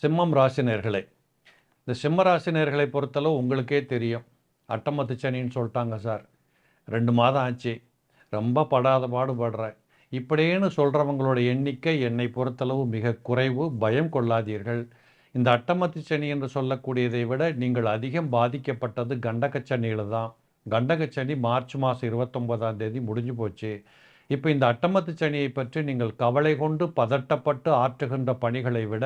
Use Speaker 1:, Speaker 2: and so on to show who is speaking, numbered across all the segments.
Speaker 1: சிம்மம் ராசினியர்களே. இந்த சிம்ம ராசினியர்களை பொறுத்தளவு உங்களுக்கே தெரியும். அட்டமத்து சனின்னு சொல்லிட்டாங்க சார். ரெண்டு மாதம் ஆச்சு. ரொம்ப படாத பாடுபடுறேன் இப்படின்னு சொல்கிறவங்களோட எண்ணிக்கை என்னை பொறுத்தளவு மிக குறைவு. பயம் கொள்ளாதீர்கள். இந்த அட்டமத்து சனி என்று சொல்லக்கூடியதை விட நீங்கள் அதிகம் பாதிக்கப்பட்டது கண்டகச்சனியில் தான். கண்டகச்சனி மார்ச் மாதம் இருபத்தொம்போதாம் தேதி முடிஞ்சு போச்சு. இப்போ இந்த அட்டமத்து சனியை பற்றி நீங்கள் கவலை கொண்டு பதட்டப்பட்டு ஆற்றுகின்ற பணிகளை விட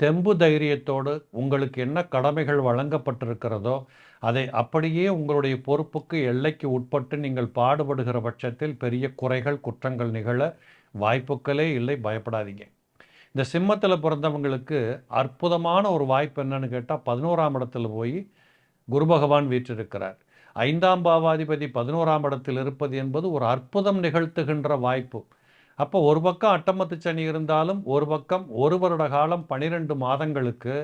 Speaker 1: தெம்பு தைரியத்தோடு உங்களுக்கு என்ன கடமைகள் வழங்கப்பட்டிருக்கிறதோ அதை அப்படியே உங்களுடைய பொறுப்புக்கு எல்லைக்கு உட்பட்டு நீங்கள் பாடுபடுகிற பட்சத்தில் பெரிய குறைகள் குற்றங்கள் நிகழ வாய்ப்புகளே இல்லை. பயப்படாதீங்க. இந்த சிம்மத்தில் பிறந்தவங்களுக்கு அற்புதமான ஒரு வாய்ப்பு என்னன்னு கேட்டால் பதினோராம் இடத்துல போய் குரு பகவான் வீற்றிருக்கிறார். ஐந்தாம் பாவாதிபதி பதினோராம் இடத்தில் இருப்பது என்பது ஒரு அற்புதம் நிகழ்த்துகின்ற வாய்ப்பு. அப்போ ஒரு பக்கம் அட்டமத்து சனி இருந்தாலும் ஒரு பக்கம் ஒரு வருட காலம் பனிரெண்டு மாதங்களுக்கு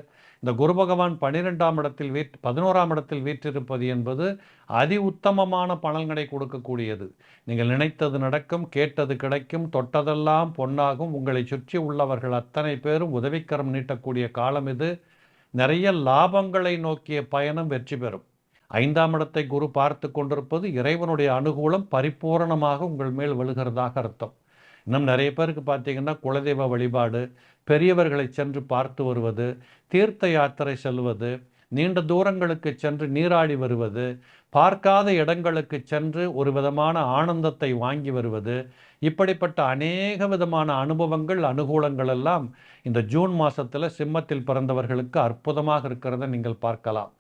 Speaker 1: இந்த குரு பகவான் பனிரெண்டாம் இடத்தில் வீட் பதினோராம் இடத்தில் வீற்றிருப்பது என்பது அதி உத்தமமான பலன்களை கொடுக்கக்கூடியது. நீங்கள் நினைத்தது நடக்கும் கேட்டது கிடைக்கும் தொட்டதெல்லாம் பொன்னாகும். உங்களை சுற்றி உள்ளவர்கள் அத்தனை பேரும் உதவிக்கரம் நீட்டக்கூடிய காலம் இது. நிறைய லாபங்களை நோக்கிய பயணம் வெற்றி பெறும். ஐந்தாம் இடத்தை குரு பார்த்து கொண்டிருப்பது இறைவனுடைய அனுகூலம் பரிபூரணமாக உங்கள் மேல் விழுகிறதாக அர்த்தம். இன்னும் நிறைய பேருக்கு பார்த்தீங்கன்னா குலதெய்வ வழிபாடு பெரியவர்களை சென்று பார்த்து வருவது தீர்த்த யாத்திரை செல்வது நீண்ட தூரங்களுக்கு சென்று நீராடி வருவது பார்க்காத இடங்களுக்கு சென்று ஒரு விதமான ஆனந்தத்தை வாங்கி வருவது இப்படிப்பட்ட அநேக விதமான அனுபவங்கள் அனுகூலங்கள் எல்லாம் இந்த ஜூன் மாதத்தில் சிம்மத்தில் பிறந்தவர்களுக்கு அற்புதமாக இருக்கிறத நீங்கள் பார்க்கலாம்.